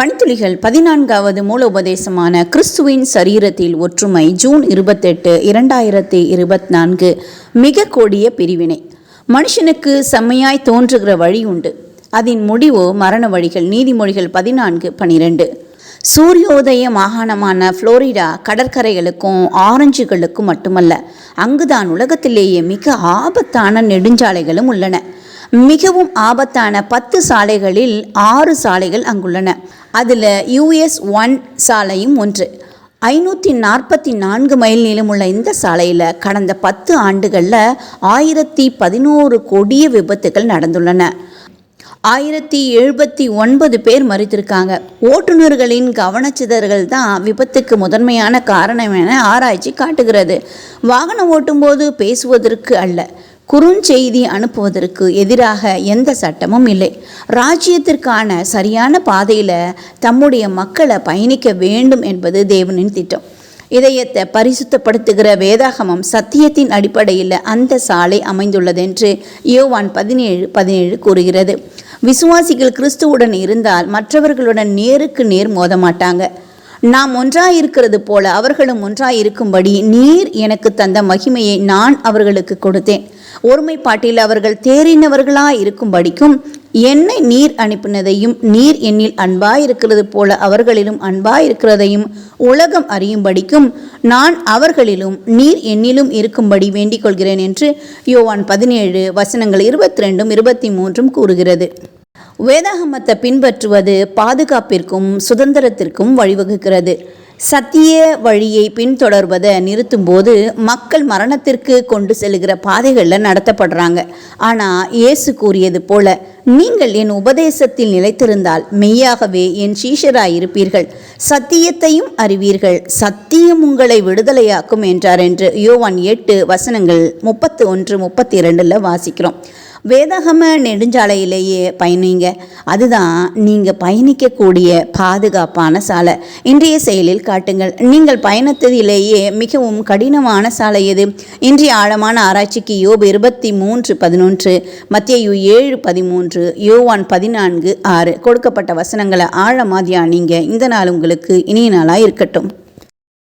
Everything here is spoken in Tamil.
பணித்துளிகள் பதினான்காவது மூலோபதேசமான கிறிஸ்துவின் சரீரத்தில் ஒற்றுமை ஜூன் இருபத்தெட்டு இரண்டாயிரத்தி இருபத்தி நான்கு மிக கொடிய பிரிவினை. மனுஷனுக்கு செம்மையாய் தோன்றுகிற வழி உண்டு. அதன் முடிவோ மரண வழிகள் நீதிமொழிகள் பதினான்கு பனிரெண்டு. சூரியோதய மாகாணமான புளோரிடா கடற்கரைகளுக்கும் ஆரஞ்சுகளுக்கும் மட்டுமல்ல அங்குதான் உலகத்திலேயே மிக ஆபத்தான நெடுஞ்சாலைகளும் உள்ளன. மிகவும் ஆபத்தான பத்து சாலைகளில் ஆறு சாலைகள் அங்குள்ளன. அதில் யூஎஸ் ஒன் சாலையும் ஒன்று. ஐநூற்றி நாற்பத்தி நான்கு மைல் நீளமுள்ள இந்த சாலையில் கடந்த பத்து ஆண்டுகளில் ஆயிரத்தி பதினோரு கொடிய விபத்துகள் நடந்துள்ளன. ஆயிரத்தி எழுபத்தி ஒன்பது பேர் மறித்திருக்காங்க. ஓட்டுநர்களின் கவனச்சிதறல் தான் விபத்துக்கு முதன்மையான காரணம் என ஆராய்ச்சி காட்டுகிறது. வாகனம் ஓட்டும்போது பேசுவதற்கு அல்ல குறுஞ்செய்தி அனுப்புவதற்கு எதிராக எந்த சட்டமும் இல்லை. ராஜ்யத்திற்கான சரியான பாதையில் தம்முடைய மக்களை பயணிக்க வேண்டும் என்பது தேவனின் திட்டம். இதயத்தை பரிசுத்தப்படுத்துகிற வேதாகமம் சத்தியத்தின் அடிப்படையில் அந்த சாலை அமைந்துள்ளதென்று யோவான் பதினேழு பதினேழு கூறுகிறது. விசுவாசிகள் கிறிஸ்துவுடன் இருந்தால் மற்றவர்களுடன் நேருக்கு நேர் மோத மாட்டாங்க நாம் ஒன்றாயிருக்கிறது போல அவர்களும் ஒன்றாயிருக்கும்படி நீர் எனக்கு தந்த மகிமையை நான் அவர்களுக்கு கொடுத்தேன். ஒருமைப்பாட்டில் அவர்கள் தேறினவர்களாய் இருக்கும்படிக்கும் என்னை நீர் அனுப்பினதையும் நீர் என்னில் அன்பாயிருக்கிறது போல அவர்களிலும் அன்பாயிருக்கிறதையும் உலகம் அறியும்படிக்கும் நான் அவர்களிலும் நீர் என்னிலும் இருக்கும்படி வேண்டிக் கொள்கிறேன் என்று யோவான் பதினேழு வசனங்கள் இருபத்தி ரெண்டும் இருபத்தி மூன்றும் கூறுகிறது. வேதாகமத்தை பின்பற்றுவது பாதுகாப்பிற்கும் சுதந்திரத்திற்கும் வழிவகுக்கிறது. சத்திய வழியை பின்தொடர்வதை நிறுத்தும்போது மக்கள் மரணத்திற்கு கொண்டு செல்கிற பாதைகளில் நடத்தப்படுறாங்க. ஆனால் இயேசு கூறியது போல நீங்கள் என் உபதேசத்தில் நிலைத்திருந்தால் மெய்யாகவே என் சீஷராய் இருப்பீர்கள் சத்தியத்தையும் அறிவீர்கள். சத்தியம் உங்களை விடுதலையாக்கும் என்றார் என்று யோவான் எட்டு வசனங்கள் முப்பத்து ஒன்று முப்பத்தி இரண்டில் வாசிக்கிறோம். வேதகம நெடுஞ்சாலையிலேயே பயணிங்க. அதுதான் நீங்கள் பயணிக்கக்கூடிய பாதுகாப்பான சாலை. இன்றைய செயலில் காட்டுங்கள். நீங்கள் பயணத்திலேயே மிகவும் கடினமான சாலை எது? இன்றைய ஆழமான ஆராய்ச்சிக்கு யோபு இருபத்தி மூன்று பதினொன்று மத்தியு ஏழு பதிமூன்று யோவான் பதினான்கு ஆறு. கொடுக்கப்பட்ட வசனங்களை ஆழமா தியானிங்க. இந்த நாள் உங்களுக்கு இனிய நாளாக இருக்கட்டும்.